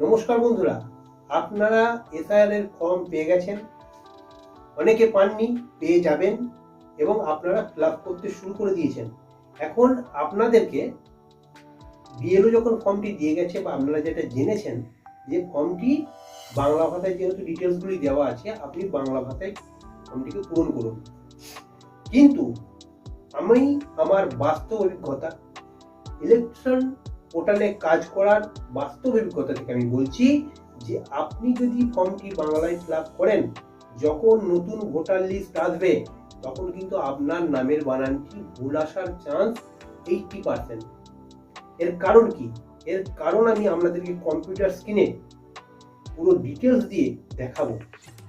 নমস্কার বন্ধুরা, আপনারা এসআইআর এর ফর্ম পেয়ে গেছেন, অনেকে পাননি, পেয়ে যাবেন এবং আপনারা ফিল করতে শুরু করে দিয়েছেন। এখন আপনাদেরকে বিএলও যখন ফর্মটি দিয়ে গেছে বা আপনারা যেটা জেনেছেন, যে ফর্মটি বাংলা ভাষায় যেহেতু ডিটেলসগুলি দেওয়া আছে, আপনি বাংলা ভাষায় ফর্মটিকে পূরণ করুন। কিন্তু আমি আমার বাস্তব অভিজ্ঞতা ইলেকশন পোর্টালে কাজ করার বাস্তব অভিজ্ঞতা থেকে আমি বলছি যে আপনি যদি ফর্মটি বাংলায় ফিল করেন, যখন নতুন ভোটার লিস্ট আসবে, তখন কিন্তু আপনার নামের বানানটি ভুল আসার চান্স এইটটি পার্সেন্ট এর কারণ কি? এর কারণ আমি আপনাদেরকে কম্পিউটার স্ক্রিনে পুরো ডিটেলস দিয়ে দেখাবো।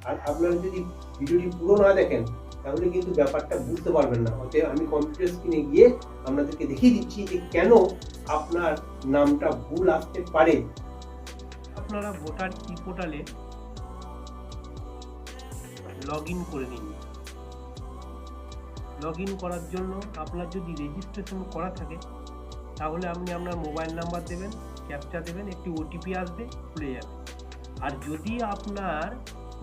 আর আপনারা যদি ভিডিওটি পুরো না দেখেন, তাহলে কিন্তু ব্যাপারটা বুঝতে পারবেন না। অতএব আমি কম্পিউটার স্ক্রিনে গিয়ে আপনাদেরকে দেখিয়ে দিচ্ছি যে কেন আপনার নামটা ভুল আসতে পারে। আপনারা ভোটার ই পোর্টালে লগ ইন করে নিন। লগ ইন করার জন্য আপনার যদি রেজিস্ট্রেশন করা থাকে, তাহলে আপনি আপনার মোবাইল নাম্বার দেবেন ক্যাপচা দেবেন, একটি ওটিপি আসবে, খুলে যাবে। আর যদি আপনার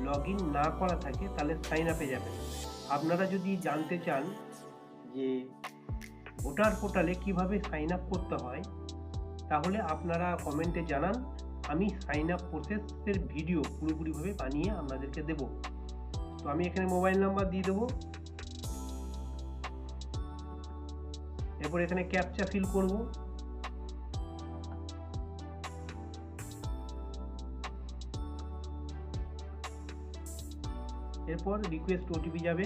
লগ ইন না করা থাকে, তাহলে সাইন আপে যাবেন। আপনারা যদি জানতে চান যে ভোটার পোর্টালে কীভাবে সাইন আপ করতে হয়, তাহলে আপনারা কমেন্টে জানান। আমি সাইন আপ প্রসেসের ভিডিও পুরোপুরিভাবে বানিয়ে আপনাদেরকে দেব। তো আমি এখানে মোবাইল নাম্বার দিয়ে দেবো। এরপর এখানে ক্যাপচা ফিল করব। এরপর রিকোয়েস্ট ওটিপি যাবে।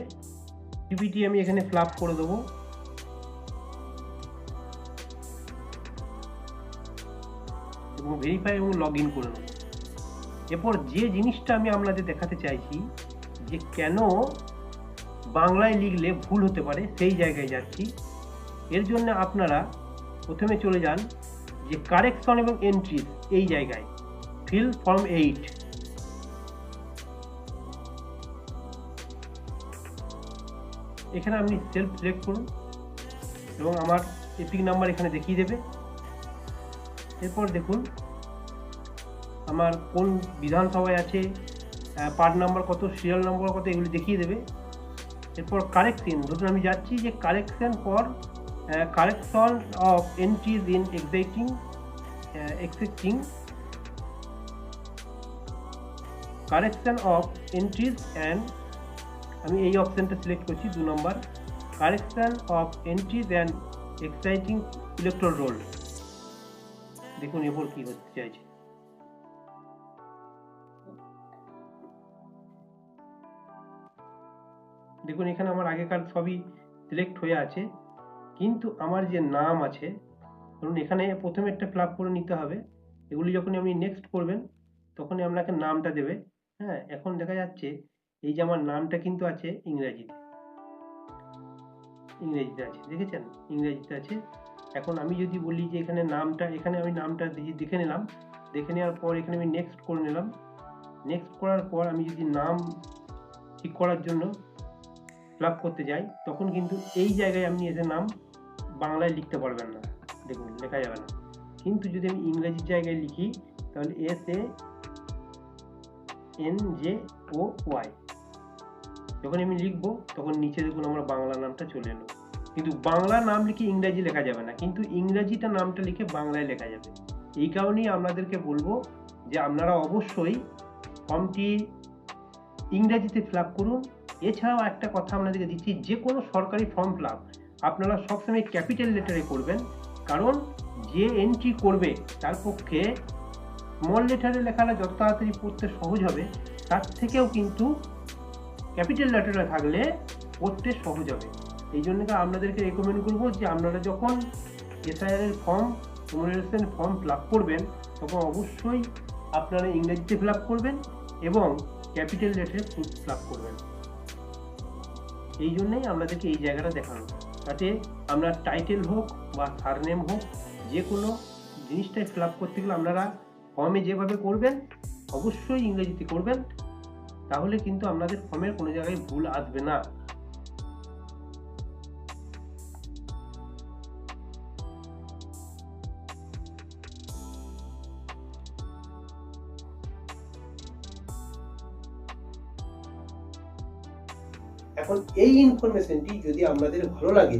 ওটিপিটি আমি এখানে ফ্লাপ করে দেবো। এবং ভেরিফাই এবং লগ ইন করে নেব। এরপর যে জিনিসটা আমি আপনাদের দেখাতে চাইছি, যে কেন বাংলায় লিখলে ভুল হতে পারে, সেই জায়গায় যাচ্ছি। এর জন্য আপনারা প্রথমে চলে যান, যে কারেকশন এবং এন্ট্রি এই জায়গায়। ফিল ফর্ম এইট এখানে আপনি সেলফ সিলেক্ট করুন এবং আমার এপিক নাম্বার এখানে দেখিয়ে দেবে। এরপর দেখুন, আমার কোন বিধানসভায় আছে পার্ট নাম্বার কত সিরিয়াল নাম্বার কত, এগুলি দেখিয়ে দেবে। এরপর কারেকশন ধরুন আমি যাচ্ছি যে correction for correction of entries in exciting excepting correction of entries and আমি এই অপশানটা সিলেক্ট করছি, দু নম্বর correction of entries and exciting electoral roll দেখুন এরপর কি হতে চাইছে। দেখুন, এখানে আমার আগেকার সবই সিলেক্ট হয়ে আছে, কিন্তু আমার যে নাম আছে, ধরুন এখানে প্রথমে একটা ফ্লাপ করে নিতে হবে, এগুলি যখন আপনি নেক্সট করবেন, তখনই আপনাকে নামটা দেবে হ্যাঁ এখন দেখা যাচ্ছে এই যে আমার নামটা কিন্তু আছে ইংরেজিতে ইংরেজিতে আছে, দেখেছেন? ইংরেজিতে আছে এখন আমি যদি বলি যে এখানে নামটা, এখানে আমি নামটা দিয়ে দেখে নিলাম। দেখে নেওয়ার পর এখানে আমি নেক্সট করে নিলাম। নেক্সট করার পর আমি যদি নাম ঠিক করার জন্য ফিল করতে যাই, তখন কিন্তু এই জায়গায় আপনি এসে নাম বাংলায় লিখতে পারবেন না। দেখুন, লেখা যাবে না। কিন্তু যদি আমি ইংরেজির জায়গায় লিখি, তাহলে S A N J O Y যখন আমি লিখব, তখন নিচে দেখুন আমার বাংলা নামটা চলে এলো। কিন্তু বাংলা নাম লিখে ইংরাজি লেখা যাবে না। কিন্তু ইংরাজিটা নামটা লিখে বাংলায় লেখা যাবে। এই কারণেই আপনাদেরকে বলব যে আপনারা অবশ্যই ফর্মটি ইংরাজিতে ফিল আপ করুন। এছাড়াও একটা কথা আপনাদেরকে দিচ্ছি, যে কোনো সরকারি ফর্ম ফিল আপ আপনারা সবসময় ক্যাপিটাল লেটারে করবেন। কারণ যে এন্ট্রি করবে, তার পক্ষে স্মল লেটারে লেখাটা যত তাড়াতাড়ি পড়তে সহজ হবে, তার থেকেও কিন্তু ক্যাপিটাল লেটারে থাকলে পড়তে সহজ হবে। এই জন্য আপনাদেরকে রেকমেন্ড করব যে আপনারা যখন এসআইআর এর form communication form fill up করবেন, তখন অবশ্যই আপনারা ইংরেজিতে ফিল আপ করবেন এবং ক্যাপিটাল লেটারে ফিল আপ করবেন। এই জন্যই আপনাদেরকে এই জায়গাটা দেখানো তাতে আপনার টাইটেল হোক বা সারনেম হোক যে কোনো জিনিসটাই ফিল আপ করতে গেলে আপনারা ফর্মে যেভাবে করবেন, অবশ্যই ইংরেজিতে করবেন, তাহলে কিন্তু আপনাদের ফর্মের কোনো জায়গায় ভুল আসবে না। এখন এই ইনফরমেশনটি যদি আপনাদের ভালো লাগে,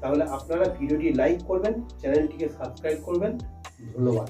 তাহলে আপনারা ভিডিওটি লাইক করবেন চ্যানেলটিকে সাবস্ক্রাইব করবেন। ধন্যবাদ।